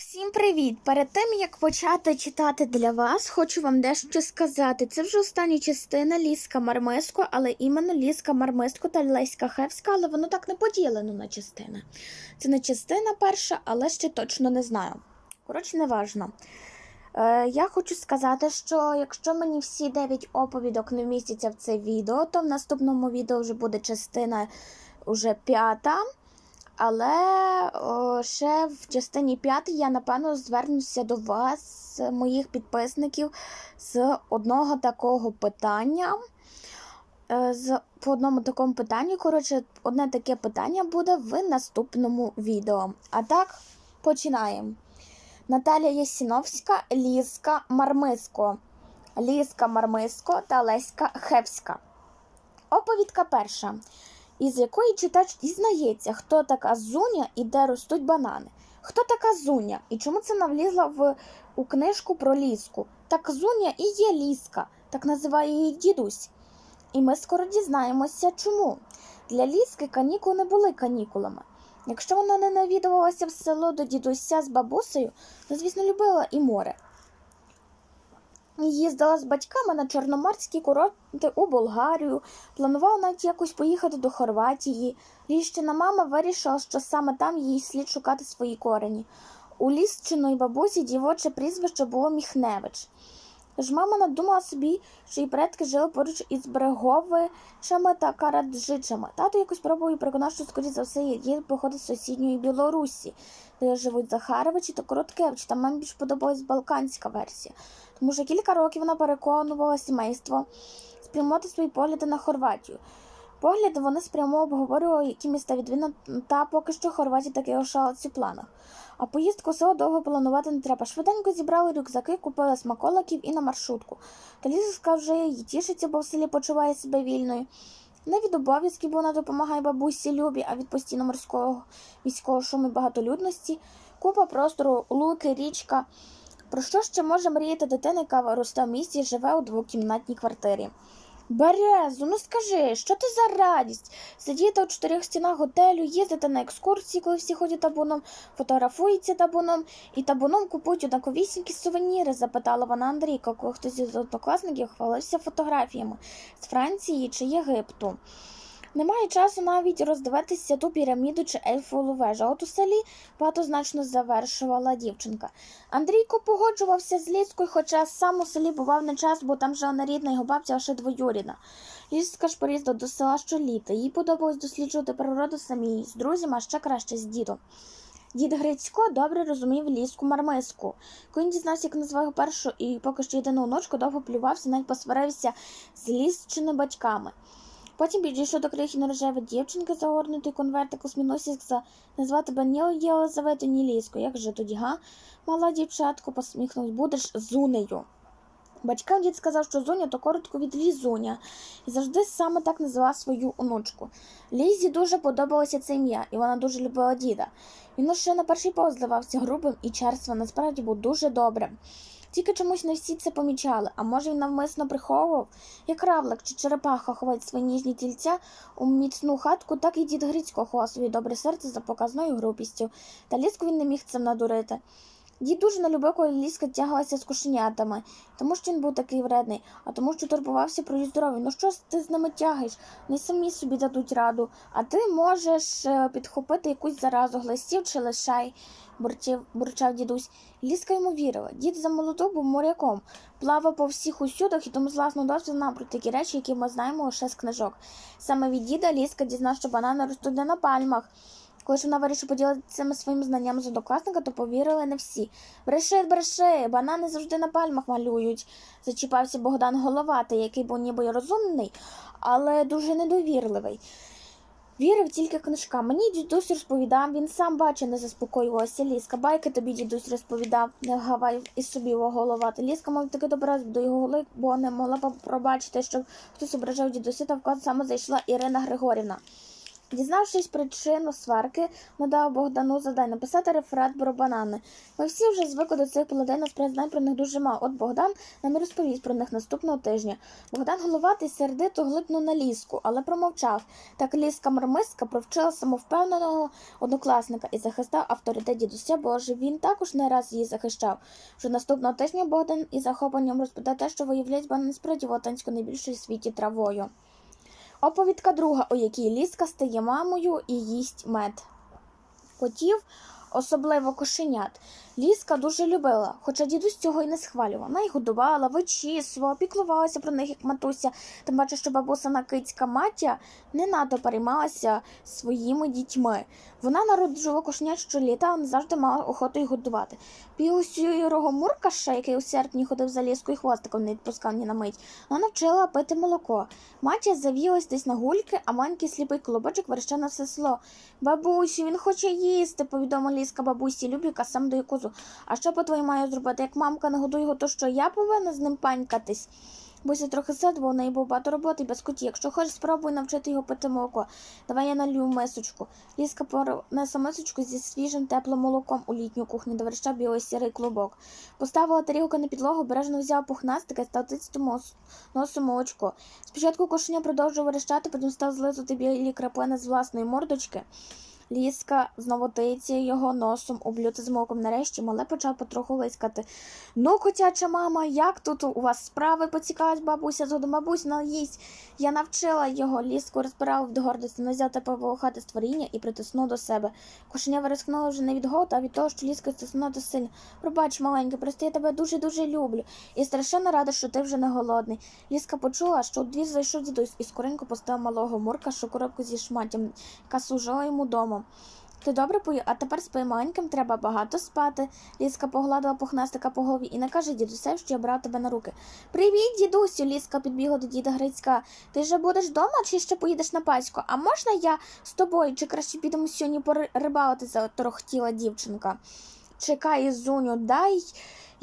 Всім привіт! Перед тим як почати читати для вас, хочу вам дещо сказати. Це вже остання частина Ліска Мармиско, але іменно Ліска Мармиско та Леська Хевська, але воно так не поділено на частини. Це не частина перша, але ще точно не знаю. Коротше, не важно. Е, я хочу сказати, що якщо мені всі 9 оповідок не вмістяться в це відео, то в наступному відео вже буде частина уже п'ята. Але о, ще в частині 5 я напевно звернуся до вас, моїх підписників, з одного такого питання. Е, З по одному такому питанню. Коротше, одне таке питання буде в наступному відео. А так, починаємо. Наталія Ясіновська, Ліска Мармиско. Ліска Мармиско та Леська Хевська. Оповідка перша із якої читач дізнається, хто така Зуня і де ростуть банани. Хто така Зуня і чому це навлізла в у книжку про ліску? Так Зуня і є ліска, так називає її дідусь. І ми скоро дізнаємося, чому. Для ліски канікули не були канікулами. Якщо вона не навідувалася в село до дідуся з бабусею, то, звісно, любила і море. Їздила з батьками на чорноморські курорти у Болгарію, планувала навіть якось поїхати до Хорватії. Ліщина мама вирішила, що саме там їй слід шукати свої корені. У лісчиної бабусі дівоче прізвище було Міхневич. Тож мама надумала собі, що її предки жили поруч із Бреговичами та Караджичами. Тато якось пробував переконати, що, скоріше за все, її походить з сусідньої Білорусі, де живуть Захаровичі та Короткевичі. Там мамі більш подобалась балканська версія. Тому що кілька років вона переконувала сімейство спрямувати свої погляди на Хорватію. Погляди вони спрямо обговорювали, які міста відвідати, та поки що Хорватія таки лишалась у планах. А поїздку в село довго планувати не треба. Швиденько зібрали рюкзаки, купили смаколиків і на маршрутку. Та вже їй тішиться, бо в селі почуває себе вільною. Не від обов'язків, бо вона допомагає бабусі Любі, а від постійно морського військового шуму і багатолюдності. Купа простору, луки, річка. Про що ще може мріяти дитина, яка росте в місті і живе у двокімнатній квартирі? Березу, ну скажи, що ти за радість? Сидіти у чотирьох стінах готелю, їздити на екскурсії, коли всі ходять табуном, фотографуються табуном і табуном купують однаковісінькі сувеніри, запитала вона Андрійка, коли хтось із однокласників хвалився фотографіями з Франції чи Єгипту. Немає часу навіть роздивитися ту піраміду чи ельфову вежу. От у селі багатозначно завершувала дівчинка. Андрійко погоджувався з Ліскою, хоча сам у селі бував не час, бо там жила рідна його бабця, а ще двоюрідна. Ж приїздила до села щоліта. Їй подобалось досліджувати природу самій з друзями, а ще краще з дідом. Дід Грицько добре розумів ліску мармиску. Коли дізнався, як назвав його першу і поки що єдину онучку, довго плювався, навіть посварився з лісчими батьками. Потім підійшов до крихіно рожевої дівчинки, загорнутої конвертик, сказав, назвати тебе ні Єлизавету, ні Ліску. Як же тоді, га? Мала дівчатко посміхнулась, будеш Зунею. Батькам дід сказав, що Зуня то коротко від Лізуня, і завжди саме так називав свою онучку. Лізі дуже подобалося це ім'я, і вона дуже любила діда. Він ще на перший погляд здавався грубим і черством, насправді був дуже добрим. Тільки чомусь не всі це помічали, а може він навмисно приховував, як равлик чи черепаха ховать свої ніжні тільця у міцну хатку, так і дід Грицько ховав своє добре серце за показною грубістю, та ліску він не міг цим надурити. Дід дуже не любив, коли ліска тягалася з кошенятами, тому що він був такий вредний, а тому, що турбувався про їх здоров'я. Ну що ж ти з ними тягаєш? Вони самі собі дадуть раду, а ти можеш е, підхопити якусь заразу глистів чи лишай, бурчив, бурчав дідусь. Ліска йому вірила. Дід за молоду був моряком, плавав по всіх усюдах і тому з власного досвіду знав про такі речі, які ми знаємо лише з книжок. Саме від діда Ліска дізнав, що банани ростуть не на пальмах. Коли ж вона вирішила поділитися цими своїми знаннями з однокласника, то повірили не всі. Бреши, бреши, банани завжди на пальмах малюють. Зачіпався Богдан Головатий, який був ніби розумний, але дуже недовірливий. Вірив тільки книжкам. Мені дідусь розповідав, він сам бачив, не заспокоювалася ліска. Байки тобі дідусь розповідав, не гавай із собі головати. Ліска мав таки добре до його голи, бо не могла пробачити, щоб хтось ображав дідуся, та в клас саме зайшла Ірина Григорівна. Дізнавшись причину сварки, надав Богдану завдання написати реферат про банани. Ми всі вже звикли до цих паладин, насправді знань про них дуже мало. От Богдан нам розповість про них наступного тижня. Богдан головатий сердито глипнув на ліску, але промовчав. Так ліска мармиска провчила самовпевненого однокласника і захистав авторитет дідуся, бо ж він також не раз її захищав. Вже наступного тижня Богдан із захопленням розповідав те, що виявляють банани справді волотанською найбільшою в світі травою. Оповідка друга, у якій ліска стає мамою і їсть мед. Котів, особливо кошенят, ліска дуже любила, хоча дідусь цього й не схвалював. Вона їх годувала, вичісувала, піклувалася про них, як матуся, тим паче, що бабусина кицька матя не надто переймалася своїми дітьми. Вона народжувала кошенят щоліта, але не завжди мала охоту їх годувати. Півсюрого муркаша, який у серпні ходив за ліскою і хвостиком не відпускав ні на мить, вона навчила пити молоко. Матя завілась десь на гульки, а маленький сліпий колобочок верещав на все село. Бабусю, він хоче їсти, повідомила ліска бабусі Любіка, сам дає козу. А що по твоїй маю зробити? Як мамка не годує його, то що я повинна з ним панькатись? Буся трохи сед, бо в неї був багато роботи без коті. Якщо хочеш, спробуй навчити його пити молоко. Давай я налью мисочку. Ліска понесла мисочку зі свіжим теплим молоком у літню кухню, де верещав білий сірий клубок. Поставила тарілку на підлогу, обережно взяла пухнастика і став тицяти мос- носом молочко. Спочатку кошеня продовжував верещати, потім став злизати білі краплини з власної мордочки. Ліска знову тиці його носом у блюдце з молоком. Нарешті мале почав потроху лискати. Ну, котяча мама, як тут у вас справи? поцікавилась бабуся згодом. Бабусь, наїсть. Я навчила його. Ліску розпирав від гордості, не взяв та поволохати створіння і притиснув до себе. Кошеня вирискнуло вже не від голоду, а від того, що ліска стиснула до сильно. Пробач, маленький, просто я тебе дуже-дуже люблю. І страшенно рада, що ти вже не голодний. Ліска почула, що у двір зайшов дідусь і скоренько поставив малого мурка, що коробку зі шматтям, яка служила йому домом. Ти добре поїв, а тепер спи маленьким, треба багато спати. Ліска погладила пухнастика по голові і не каже дідусеві, що я брав тебе на руки. Привіт, дідусю! Ліска підбігла до діда Грицька. Ти вже будеш вдома чи ще поїдеш на паську? А можна я з тобою, чи краще підемо сьогодні порибалити, заторохтіла дівчинка. Чекай, зуню, дай.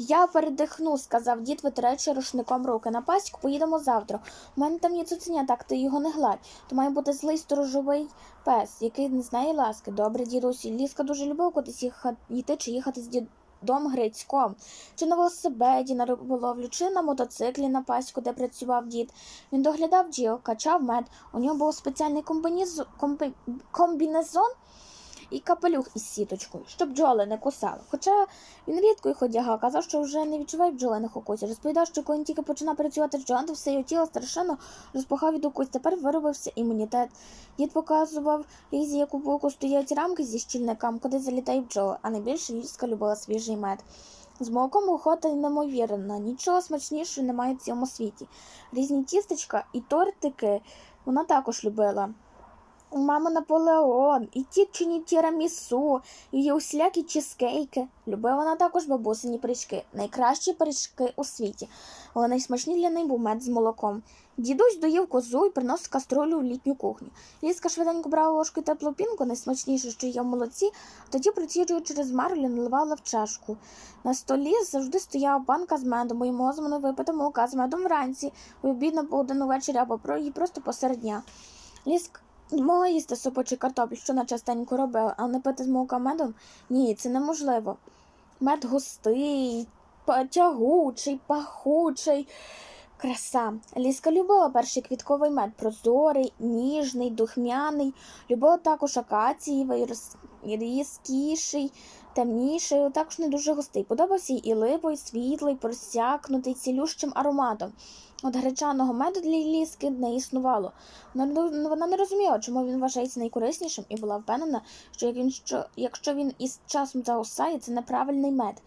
Я передихну, сказав дід, витираючи рушником руки. На паську поїдемо завтра. У мене там є цуценя, так ти його не гладь. То має бути злий сторожовий пес, який не знає ласки. Добре, дідусі. Ліска дуже любив кудись їхати, йти чи їхати з дідом Грицьком. Чи на велосипеді на риболовлю, чи на мотоциклі на паську, де працював дід. Він доглядав бджіл, качав мед. У нього був спеціальний комбінезон, комбі... комбінезон і капелюх із сіточкою, щоб бджоли не кусали. Хоча він рідко їх одягав, казав, що вже не відчуває бджолиних укусів. Розповідав, що коли він тільки починав працювати з бджолами, то все його тіло страшенно розпухав від укусів. Тепер виробився імунітет. Дід показував Лізі, як у полку стоять рамки зі щільниками, куди залітають бджоли, а найбільше Лізка любила свіжий мед. З молоком охота неймовірна, нічого смачнішого немає в цьому світі. Різні тістечка і тортики вона також любила. У мами Наполеон, і тітчині тірамісу, і усілякі чизкейки. Любила вона також бабусині пиріжки, найкращі пиріжки у світі, але найсмачні для неї був мед з молоком. Дідусь доїв козу і приносив каструлю в літню кухню. Ліска швиденько брала ложкою теплу пінку, найсмачніше, що є в молоці, тоді, проціджуючи через марлю, наливала в чашку. На столі завжди стояла банка з медом, і можна випити молока з медом вранці, у обід на полуденну ввечері або просто посеред дня. Ліска Могла їсти супу чи картоплю, що на частенько робила, але не пити з молока медом? Ні, це неможливо. Мед густий, тягучий, пахучий. Краса. Ліска любила перший квітковий мед, прозорий, ніжний, духмяний. Любила також акацієвий, роз- різкіший, темніший, також не дуже густий. Подобався й і ливий, світлий, просякнутий цілющим ароматом. От гречаного меду для ліски не існувало. Вона не- розуміла, чому він вважається найкориснішим, і була впевнена, що, якщо він із часом загусає, це неправильний мед.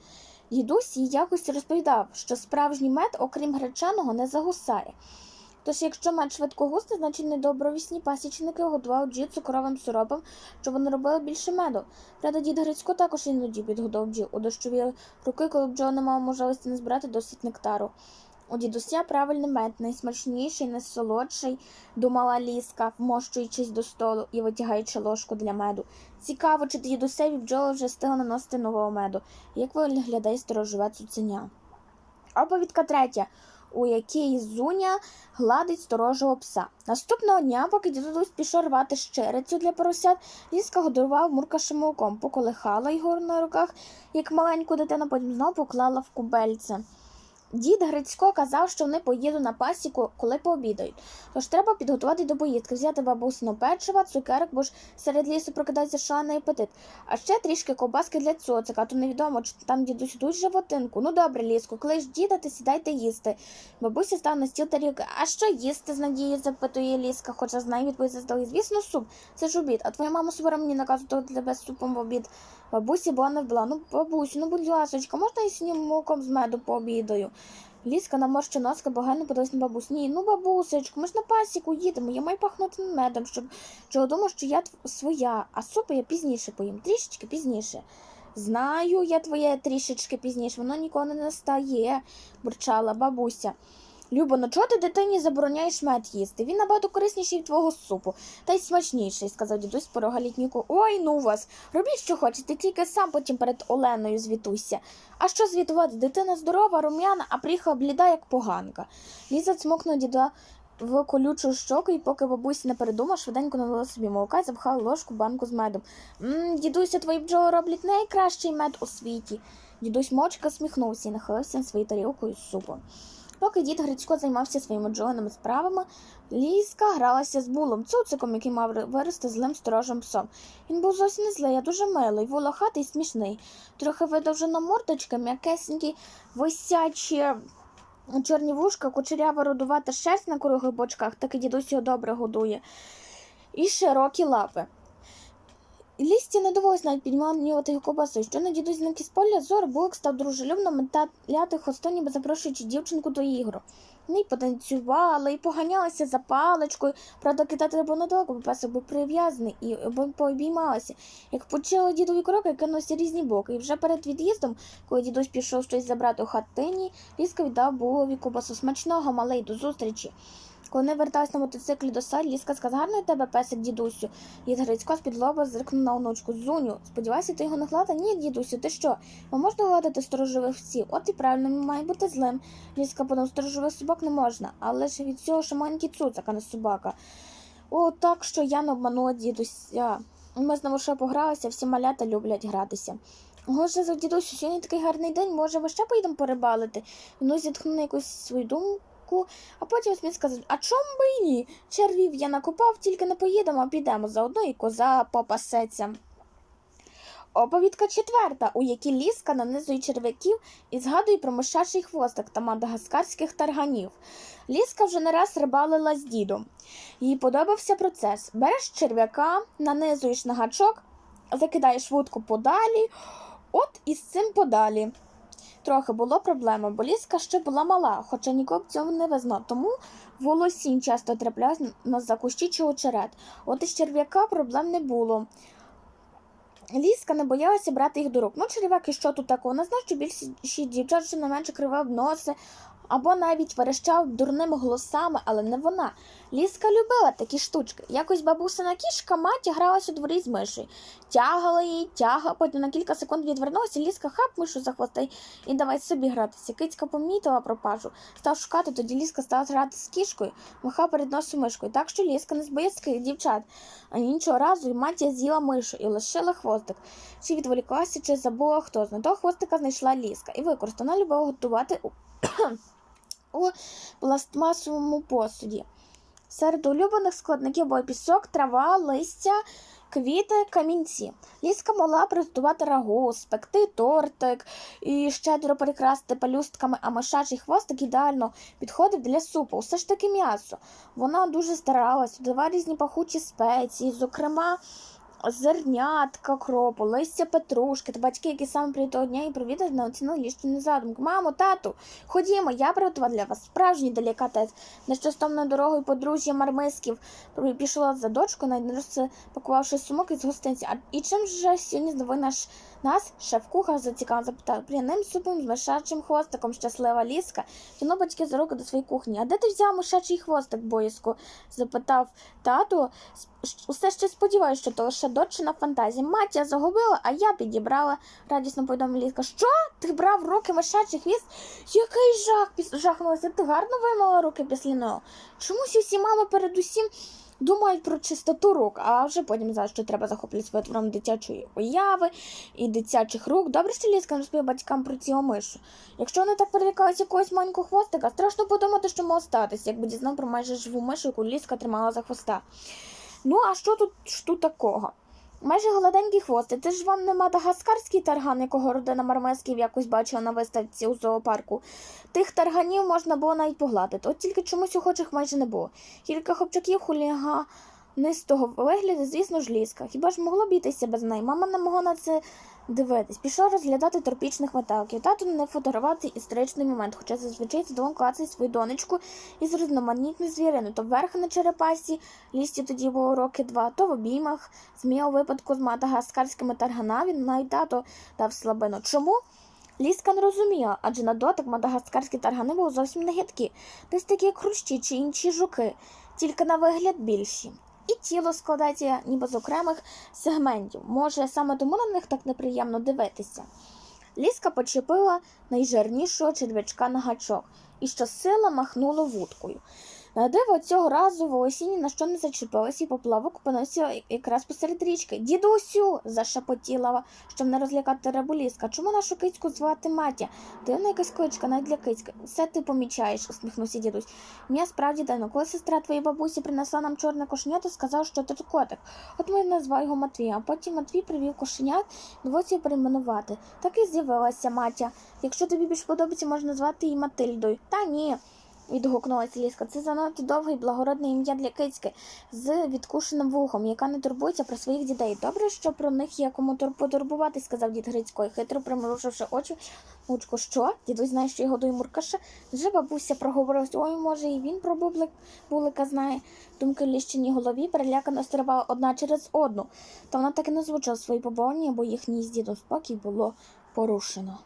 Дідусь їй якось розповідав, що справжній мед, окрім гречаного, не загусає. Тож, якщо мед швидко густе, значить недобровісні пасічники годували бджіл цукровим сиропом, щоб вони робили більше меду. Правда, дід Грицько також іноді підгодов бджіл у дощові роки, коли бджоли не мав можливості не збирати досить нектару. У дідуся правильний мед, найсмачніший, найсолодший, думала ліска, вмощуючись до столу і витягаючи ложку для меду. Цікаво, чи дідусеві бджоли вже встигли наносити нового меду. Як виглядає сторожове цуценя? Оповідка третя, у якій Зуня гладить сторожого пса. Наступного дня, поки дідусь пішов рвати щирицю для поросят, Ліска годував муркашем молоком, поколихала його на руках, як маленьку дитину, потім знову поклала в кубельце. Дід Грицько казав, що вони поїдуть на пасіку, коли пообідають. Тож треба підготувати до поїздки, взяти бабусину печива, цукерок, бо ж серед лісу прокидається шалений апетит. А ще трішки ковбаски для цоцика, то невідомо, чи там дідусь йдуть животинку. Ну добре, ліску, коли ж діда, ти сідайте їсти. Бабуся став на стіл тарілки. А що їсти з надією, запитує ліска, хоча знає відповідь заздалегідь. Звісно, суп. Це ж обід. А твоя мама суворо мені наказує то для тебе супом в обід. Бабусі була не вбила. Ну, бабусю, ну будь ласочка, можна я синім молоком з меду пообідаю? Ліска наморщи носка, богально подивилась на бабусь. Ні, ну бабусечку, ми ж на пасіку їдемо, я маю пахнути медом, щоб чого думав, що я своя, а супи я пізніше поїм, трішечки пізніше. Знаю, я твоє трішечки пізніше, воно ніколи не настає, бурчала бабуся. Любо, ну чого ти дитині забороняєш мед їсти? Він набагато корисніший від твого супу, та й смачніший, сказав дідусь порога літніку. Ой, ну вас, робіть, що хочете, тільки сам потім перед Оленою звітуйся. А що звітувати? Дитина здорова, рум'яна, а приїхала бліда, як поганка. Ліза цмокнула діда в колючу щоку, і поки бабуся не передумав, швиденько налила собі молока і запхала ложку банку з медом. Мм, дідуся, твої бджоли роблять найкращий мед у світі. Дідусь мочка сміхнувся і нахилився на свою тарілку із супом. Поки дід Грицько займався своїми бджолиними справами, Ліска гралася з булом, цуциком, який мав вирости злим сторожим псом. Він був зовсім не злий, а дуже милий, волохатий і смішний. Трохи видовжена мордочка, м'якесенькі, висячі чорні вушка, кучерява рудувата шерсть на круглих бочках, так і дідусь його добре годує. І широкі лапи. Лісті не довелось навіть підманювати його кобасу. Що на дідусь зник із поля, зор Булик став дружелюбно металяти хвостом, ніби запрошуючи дівчинку до ігру. Вони потанцювали, і поганялися за паличкою. Правда, кидати було недалеко, бо песик був прив'язаний і пообіймалися. Як почали дідові кроки, кинулися різні боки. І вже перед від'їздом, коли дідусь пішов щось забрати у хатині, Ліска віддав Булові кобасу смачного, малий, до зустрічі. Коли вони вертались на мотоциклі до сад, Ліска сказала, гарний тебе песик, дідусю. Дід Грицько з-під лоба зиркнув на онучку. Зуню, сподівайся, ти його не гладила? Ні, дідусю, ти що? Ви можете гладити сторожових всіх? От і правильно, має бути злим. Ліска подав, сторожових собак не можна, але ж від цього що маленький цуцик, а не собака. О, так що я не обманула дідуся. Ми знову ще погралися, всі малята люблять гратися. Може, за дідусю, сьогодні такий гарний день, може, ми ще поїдемо порибалити? Ну, зітхнув на якусь свою думку, а потім Сміт сказав, а чом би і ні? Червів я накопав, тільки не поїдемо, а підемо заодно і коза попасеться. Оповідка четверта, у якій ліска нанизує черв'яків і згадує про мишачий хвостик та мадагаскарських тарганів. Ліска вже не раз рибалила з дідом. Їй подобався процес. Береш черв'яка, нанизуєш на гачок, закидаєш вудку подалі, от із цим подалі. Трохи було проблеми, бо ліска ще була мала, хоча нікого б цього не визнав, тому волосінь часто трапляв на закущі чи очерет. От із черв'яка проблем не було. Ліска не боялася брати їх до рук. Ну, черв'яки, що тут такого? Не знаю, що більшість дівчат що не менше кривав носи, або навіть верещав дурними голосами, але не вона. Ліска любила такі штучки. Якось бабусина кішка маті гралася у дворі з мишею. Тягала її, тягала, потім на кілька секунд відвернулася, ліска хап мишу за хвоста і давай собі гратися. Кицька помітила пропажу, став шукати, тоді ліска стала грати з кішкою, маха перед носом мишкою. Так що ліска не з боязких дівчат. А іншого разу і матір з'їла мишу і лишила хвостик. Чи відволіклася, чи забула хто з того хвостика знайшла ліска і використана любила готувати у, пластмасовому посуді. Серед улюблених складників були пісок, трава, листя, квіти, камінці. Ліска могла приготувати рагу, спекти тортик і щедро прикрасти пелюстками, а мишачий хвостик ідеально підходив для супу. Усе ж таки м'ясо. Вона дуже старалась, додавала різні пахучі спеції, зокрема. Зернятка, кропу, листя петрушки та батьки, які саме того дня і привітали не оцінили ліщину задумку. Мамо, тату, ходімо, я приготувала для вас справжній делікатес. Нещастомною дорогою подружжя мармисків пішла за дочку, навіть пакувавши сумок із гостинці. А і чим же сьогодні здивує наш Нас шеф-кухар зацікавив запитав пряним супом з мишачим хвостиком щаслива ліска. Тяну батьки за руки до своєї кухні. А де ти взяв мишачий хвостик, боязко? запитав тато. Усе ще сподіваюся, що то лише дочина фантазія. Мать я загубила, а я підібрала, радісно повідомила ліска. Що? Ти брав руки мишачий хвіст? Який жах! Жахнулася. Ти гарно вимила руки після нього. Чомусь усі мами передусім думають про чистоту рук, а вже потім знають, що треба захоплюватися витвором дитячої уяви і дитячих рук. Добре, що ліска розповів батькам про цього мишу. Якщо вони так перелякалися якогось маленького хвостика, страшно подумати, що мало статися, якби дізнав про майже живу мишу, яку ліска тримала за хвоста. Ну, а що тут, що такого? Майже гладенький хвостик. Це ж вам не мадагаскарський тарган, якого родина Мармесків якось бачила на виставці у зоопарку. Тих тарганів можна було навіть погладити, от тільки чомусь охочих майже не було. Кілька хлопчаків хуліганистого вигляду, звісно ж, ліска. Хіба ж могло бітися без неї? Мама не могла на це дивитись. Пішов розглядати тропічних метеликів. Тато не фотографував цей історичний момент, хоча зазвичай задоволено клацає свою донечку із різноманітною звіриною. То вверх на черепасі, лісті тоді було роки два, то в обіймах. Змія у випадку з мадагаскарськими тарганами, навіть тато дав слабину. Чому? Ліска не розуміла, адже на дотик мадагаскарські таргани були зовсім не гидкі, десь такі як хрущі чи інші жуки, тільки на вигляд більші. І тіло складається ніби з окремих сегментів. Може, саме тому на них так неприємно дивитися. Ліска почепила найжирнішого черв'ячка на гачок і щосила махнула вудкою. На диво цього разу волосіні на що не зачепилась і поплавок опинився якраз посеред річки. Дідусю, зашепотіла, щоб не розлякати рибуліска. Чому нашу кицьку звати Матя? Дивна якась кличка, навіть для кицьки. Все ти помічаєш, усміхнувся дідусь. Мені справді дивно, коли сестра твоєї бабусі принесла нам чорне кошеня, то сказав, що це котик. От ми назвали його Матвій, а потім Матвій привів кошенят, доводиться перейменувати. Так і з'явилася Матя. Якщо тобі більш подобається, можна звати її Матильдою. Та ні. Відгукнулася ліска. Це занадто довге і благородне ім'я для кицьки з відкушеним вухом, яка не турбується про своїх дітей. Добре, що про них є кому тур- потурбуватись, сказав дід Грицько, і хитро примруживши очі. Мучко, що? Дідусь знає, що його годує муркаша. Вже бабуся проговорилась, ой, може, і він про бублик булика знає. Думки в ліщиній голові перелякано стрибала одна через одну. Та вона так і не звучила свої побоювання, бо їхній з дідом спокій було порушено.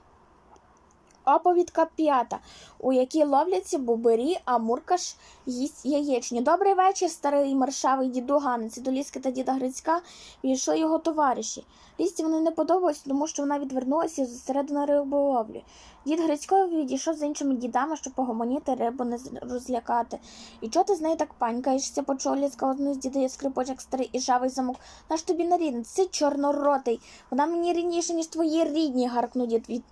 Оповідка п'ята, у якій ловляться бубирі, а Муркаш їсть яєчню. Добрий вечір, старий маршавий діду Ганець. До ліски та діда Грицька підійшли його товариші. Лісці вони не подобалось, тому що вона відвернулася і зосередила риболовлі. Дід Грицько відійшов з іншими дідами, щоб погомоніти рибу не розлякати. І чого ти з нею так панькаєшся, почув ліска одну з дідей скрипочок старий і жавий замок. Наш тобі не рідний, це чорноротий. Вона мені рідніша, ніж твої рідні, гаркнув дід від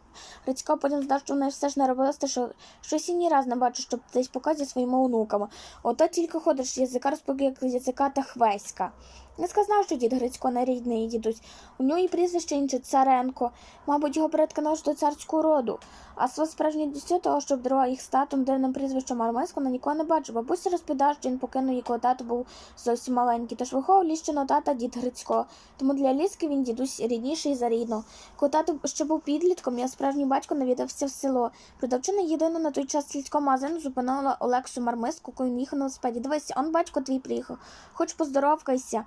Грицько потім здав, що вона все ж не робила, що щось і ні раз не бачу, щоб десь показує своїми онуками. Ото тільки ходиш язика розпоки, як язика та хвеська. Не сказав, що дід Грицько не рідний дідусь. У нього і прізвище інше Царенко. Мабуть, його належить до царського роду. А своє справжнє дитя того, що обдарував їх статом дивним прізвищем Армейсько, на нікого не бачив. Бабуся розповідала, що він покинув її, коли тато був зовсім маленький. Тож виховував ліщиного тата дід Грицько. Тому для ліски він дідусь рідніший за рідного. Коли тато ще був підлітком, його справжній батько навідався в село. Продавчина єдина на той час сільського магазину зупинила Олексу Мармиску, коли він їхав на велосипеді. Дивися, он батько твій приїхав. Хоч поздоровкайся.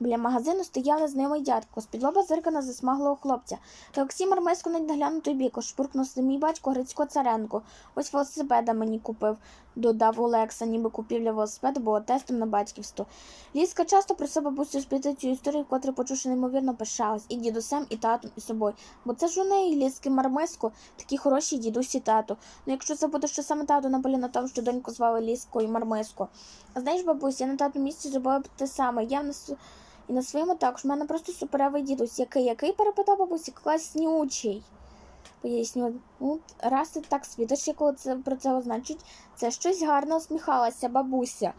Біля магазину стояли знайомий дядько, з-під лоба зирка на засмаглого хлопця. Та Олексій Мармиско не доглянув той бік, шпуркнув мій батько Грицько Царенко. Ось велосипеда мені купив, додав Олекса, ніби купівля велосипеда була тестом на батьківство. Ліска часто просив бабусю спити цю історію, вкотре почувши неймовірно пишалась і дідусем, і татом, і собою. Бо це ж у неї ліски Мармиско, такі хороші дідусь і тато. Ну якщо забути, що саме тато наполі на тому, що доньку звали Ліскою Мармиско. А знаєш, бабусь, я на тату місці зробила б те саме. Я в нас і на своєму також. У мене просто суперовий дідусь. Який, який перепитав бабусі, класнючий. Поясню, ну, раз ти так світиш, коли це про це значить, це щось гарно усміхалася бабуся.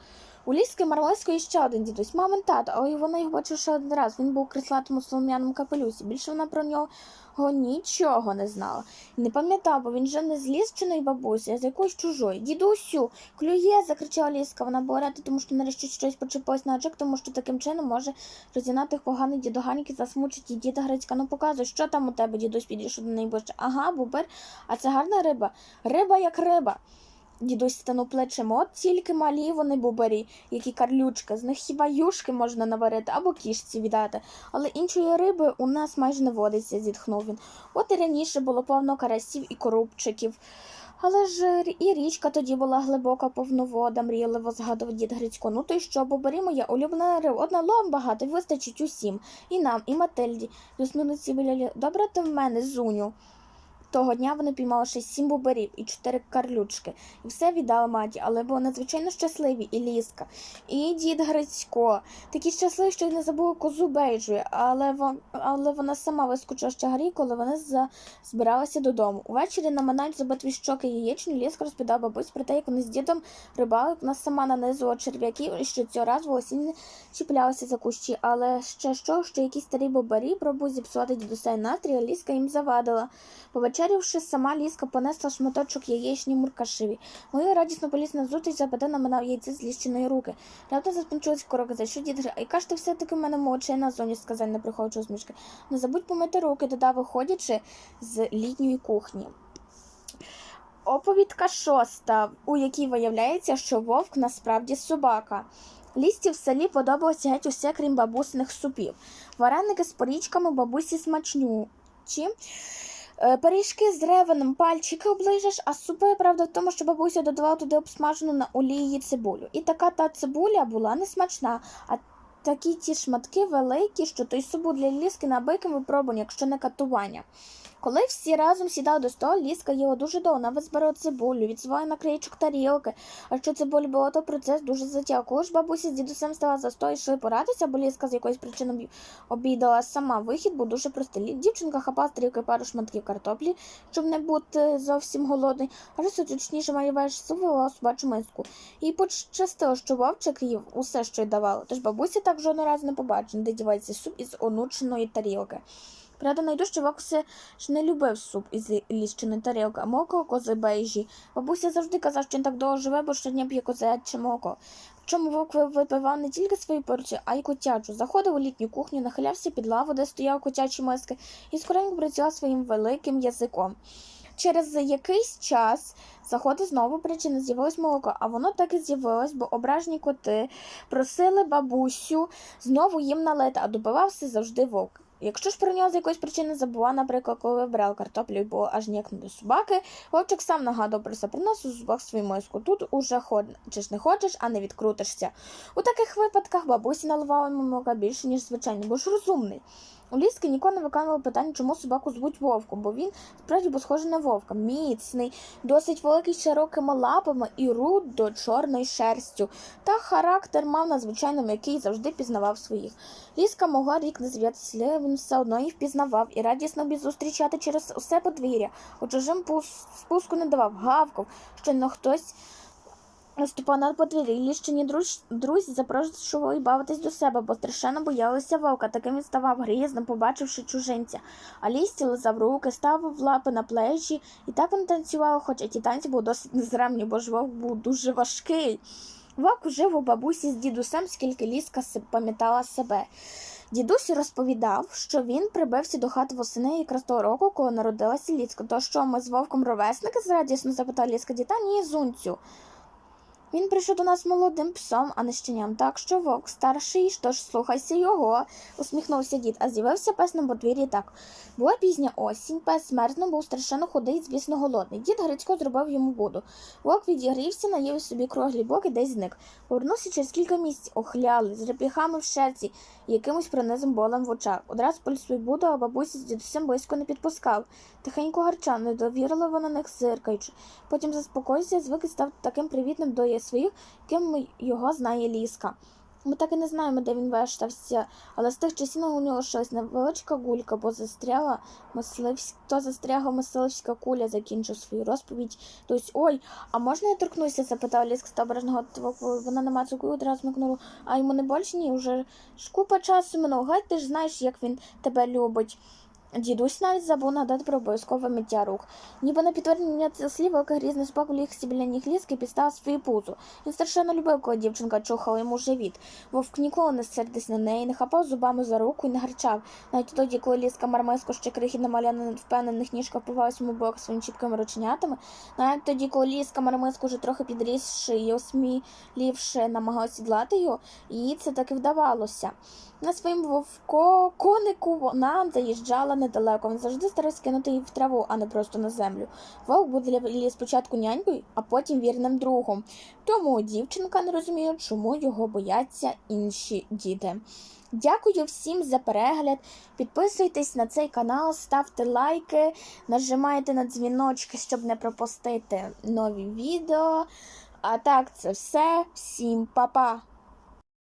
У Ліски Марлеської ще один дідусь, мамин тато, але вона його бачила ще один раз. Він був у крислатому солом'яному капелюсі. Більше вона про нього нічого не знала. Не пам'ятав, бо він же не з ліщиної бабусі, а з якоїсь чужої. Дідусю, клює, закричала Ліска. Вона була рада, тому що нарешті щось почепилось на очок, тому що таким чином може розігнати поганий дідоганьки, засмучить і діда Грицька. Ну показуй, що там у тебе, дідусь підійшов до неї ближче. Ага, бубер, а це гарна риба. Риба як риба. Дідусь станув плечем, от тільки малі вони бубарі, які карлючки. З них хіба юшки можна наварити або кішці віддати. Але іншої риби у нас майже не водиться, зітхнув він. От і раніше було повно карасів і корубчиків. Але ж і річка тоді була глибока, повновода, мрійливо згадував дід Грицько. Ну то й що, бобарі моя улюблена риба. Одна лом багато, вистачить усім. І нам, і Матильді. Засмінуться біля лі. Добре ти в мене, зуню. Того дня вони піймали ще сім бубарів і чотири карлючки, і все віддали маті, але були надзвичайно щасливі і ліска, і дід Грицько. Такі щасливі, що й не забули козу бейджу, але, але вона сама вискочила з чагарі, коли вони за... збиралися додому. Увечері на манач забитві щоки яєчню ліска розповідав бабусь про те, як вони з дідом рибали, вона сама нанизувала черв'яків, і що цього разу осінь чіплялися за кущі, але ще що, що якісь старі бобарі пробують зіпсувати дідусей настрій, а ліска їм завадила. Повечерявши, сама ліска понесла шматочок яєчні муркашеві. Мою радісно поліз на зустріч, запитав на мене яйце з ліщиної руки. Раптом заспончилась корока, за що дід гри. А яка ж ти все-таки в мене молодчина зоні, сказав, не приховуючи усмішки. Не забудь помити руки, додав, виходячи з літньої кухні. Оповідка шоста, у якій виявляється, що вовк насправді собака. Лісті в селі подобалося геть усе, крім бабусиних супів. Вареники з порічками бабусі смачнючі. Е, Пиріжки з ревеном пальчики оближеш, а супи, правда, в тому, що бабуся додавала туди обсмажену на олії цибулю. І така та цибуля була не смачна, а такі ті шматки великі, що той суп був для ліски на биким випробування, якщо не катування. Коли всі разом сідали до столу, ліска їла дуже довго, навіть збирала цибулю, відсувала на краєчок тарілки. А що цибулі було, то процес дуже затяг. Коли бабуся з дідусем стала за стол і йшли поратися, бо ліска з якоїсь причини обідала сама. Вихід був дуже простий. Дівчинка хапала з тарілки пару шматків картоплі, щоб не бути зовсім голодний, а все точніше малюваєш сувила собачу миску. Їй пощастило, що вовчик їв усе, що й давало. Тож бабуся так жодного разу не побачила, де дівається суп із онученої тарілки. Правда, найдужче вовк все ж не любив суп із ліщини тарілки, а молоко кози бейжі. Бабуся завжди казав, що він так довго живе, бо щодня п'є козяче молоко. Причому вовк ви- випивав не тільки свої порції, а й котячу. Заходив у літню кухню, нахилявся під лаву, де стояв котячі миски, і скоренько працював своїм великим язиком. Через якийсь час заходить знову причина, з'явилось молоко, а воно так і з'явилось, бо ображені коти просили бабусю знову їм налити, а добивався завжди вовк. Якщо ж про нього з якоїсь причини забула, наприклад, коли вибрав картоплю було аж ніяк не до собаки, хлопчик сам нагадував про це, приносив зубах свою миску. Тут уже хочеш не хочеш, а не відкрутишся. У таких випадках бабусі наливала йому молока більше, ніж звичайно, бо ж розумний. У ліски ніколи не виконували питання, чому собаку звуть вовком, бо він справді був схожий на вовка, міцний, досить великий широкими лапами і рудо чорною шерстю. Та характер мав надзвичайно м'який, завжди пізнавав своїх. Ліска могла рік не з'явитися, але він все одно їх впізнавав і радісно біг зустрічати через усе подвір'я. У чужим спуску не давав, гавкав, що на хтось ступав на подвір'я. І ліщині друж... друзі запрошували бавитись до себе, бо страшенно боялися вовка. Таким він ставав грізним, побачивши чужинця. А лісті лизав руки, ставив лапи на плечі, і так вони танцювали, хоча ті танці були досить незремні, бо ж вовк був дуже важкий. Вовк жив у бабусі з дідусем, скільки ліска пам'ятала себе. Дідусь розповідав, що він прибився до хати восени якраз того року, коли народилася Ліска. То що ми з вовком ровесники? радісно запитала Ліска діта. Ні, зунцю. Він прийшов до нас молодим псом, а не щеням, так що вовк старший, тож слухайся його, усміхнувся дід, а з'явився пес на подвір'ї так. Була пізня осінь, пес мерзнув, був страшенно худий, звісно, голодний. Дід Грицько зробив йому буду. Вовк відігрівся, наїв собі круглі боки, десь зник. Повернувся через кілька місяців, охлялий, з реп'яхами в шерці якимось пронизом болем в очах. Одразу свою буду, а бабусі з дідусем близько не підпускав. Тихенько гарчав, недовірливо на них зиркаючи. Потім заспокоївся, звик і став таким привітним до своїх, ким його знає ліска. Ми так і не знаємо, де він вештався, але з тих часів у нього щось невеличка гулька, бо застряла мисливська, то застрягла мисливська куля, закінчив свою розповідь. Тобто, ой, а можна я торкнуся? запитав ліск з ображеного твоку. Вона нема цукру, одразу микнула. А йому не більше ні, вже ж купа часу минув. Гай, ти ж знаєш, як він тебе любить. Дідусь навіть забув нагадати про обов'язкове миття рук. Ніби на підтвердження цих слів великий грізний собак ліг біля ніг ліски і підстав свою пузу. Він страшенно любив, коли дівчинка чухала йому живіт. Вовк ніколи не сердився на неї, не хапав зубами за руку і не гарчав. Навіть тоді, коли ліска мармиско ще крихітна маля на впевнених ніжках впивалась йому бок своїми чіпкими рученятами, навіть тоді, коли ліска мармиско вже трохи підрісши і осмілівши, намагалась сідлати його, їй це таки вдавалося. На своїм вовко конику вона заїжджала недалеко. Він завжди старався кинути її в траву, а не просто на землю. Вовк буде спочатку нянькою, а потім вірним другом. Тому дівчинка не розуміє, чому його бояться інші діти. Дякую всім за перегляд. Підписуйтесь на цей канал, ставте лайки, нажимайте на дзвіночки, щоб не пропустити нові відео. А так, це все. Всім па-па!